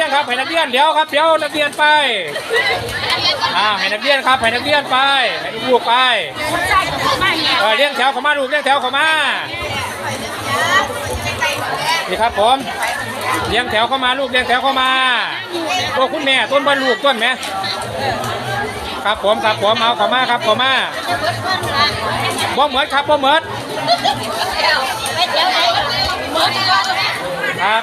รียนครับให้นักเรียนเดี๋ยวครับเดี๋ยวนักเรียนไปอ่าให้นักเรียนครับให้นักเรียนไปให้ลูกไปเออเลี้ยงแถวเข้ามาลูกเลี้ยงแถวเข้ามานี่ครับผมเลี้ยงแถวเข้ามาลูกเลี้ยงแถวเข้ามาโอ้คุณแม่ต้นบรรลูกต้นไหมครับผมครับผมเอาเข้ามาครับเข้ามาบ่เหมือนครับบ่เหมือนครับ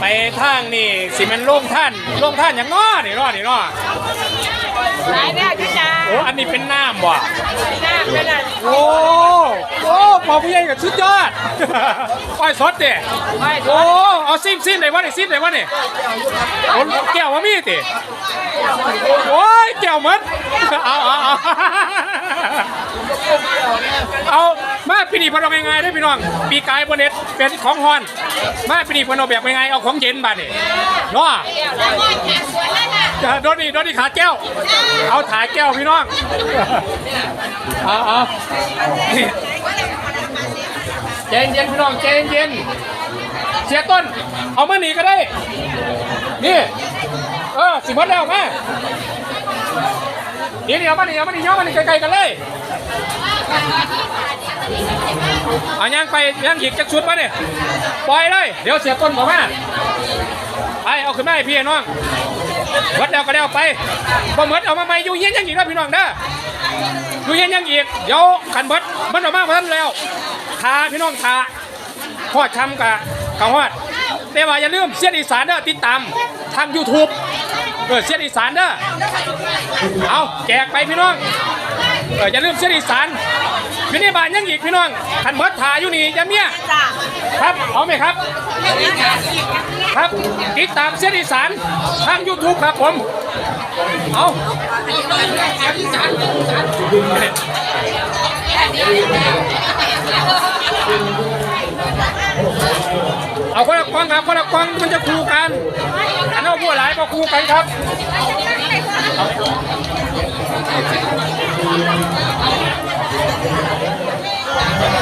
ไปทางนี่สิมันโล่งท่านโล่งท่านอย่างน้อนี่รอดนี่รอดหลายแน่จ้าจ้าโอ้อันนี้เป็นน้ำบ่หน้าเป็นอะไรโอ้โอ้พอผู้ใหญ่กับสุดยอดก้อยสดเด้โอ้เอาซิมซิมไหนวะนี่ซิมไหนวะนี่โอ้แก้วว่ามีติโอ้ยแก้วหมดเอาเอาเอา เอามาปีนี้พนเอายังไงได้พี่น้อง ปีกายบนเน็ตเป็นของฮอน มาปีนี้พนเอาแบบยังไงเอาของเย็นบาดนี่เนาะจะโดนนี่โดนนี่ขาแก้ว เอาถ่ายแก้วพี่น้อง เอาเอานี่ใจเย็นพี่น้องใจเย็นเสียต้น เอามาหนีก็ได้ นี่เออสิหมดแล้วมาเดี๋ยวนี่เอามาหนีเอามาหนีย้อมมาหนีไกลๆกันเลย เอาย่างไปย่างหยิกจักชุดมาเนี่ยปล่อยเลย เดี๋ยวเสียต้นบอกมาไปเอาขึ้นมาให้พี่น้องวัดแล้วก็แล้วไปบ่เหมือนเอามาใหม่อยู่เย็นยังอีกนะพี่น้องเด้ออยู่เย็นยังอีกเดี๋ยวขันเบิดมันออกมาเพิ่นแล้วทาพี่น้องทาทอดชำกับข้าวฮอดแต่ว่าอย่าลืมเสียนอีสานเด้อติดตามทาง YouTube เออเสียนอีสานเด้อเอาแจกไปพี่น้องเอออย่าลืมเสียนอีสาน อยู่ในบ้านยังอีกพี่น้องขันเบิดทาอยู่นี่อย่าเมียจ้าครับเอาไหมครับ ครับติดตามเสียงอีสานทาง YouTube ครับผมเอาเอาคนละกล้องครับคนละกล้องมันจะคู่กันอันนั้นผู้หลายก็คู่กันครับ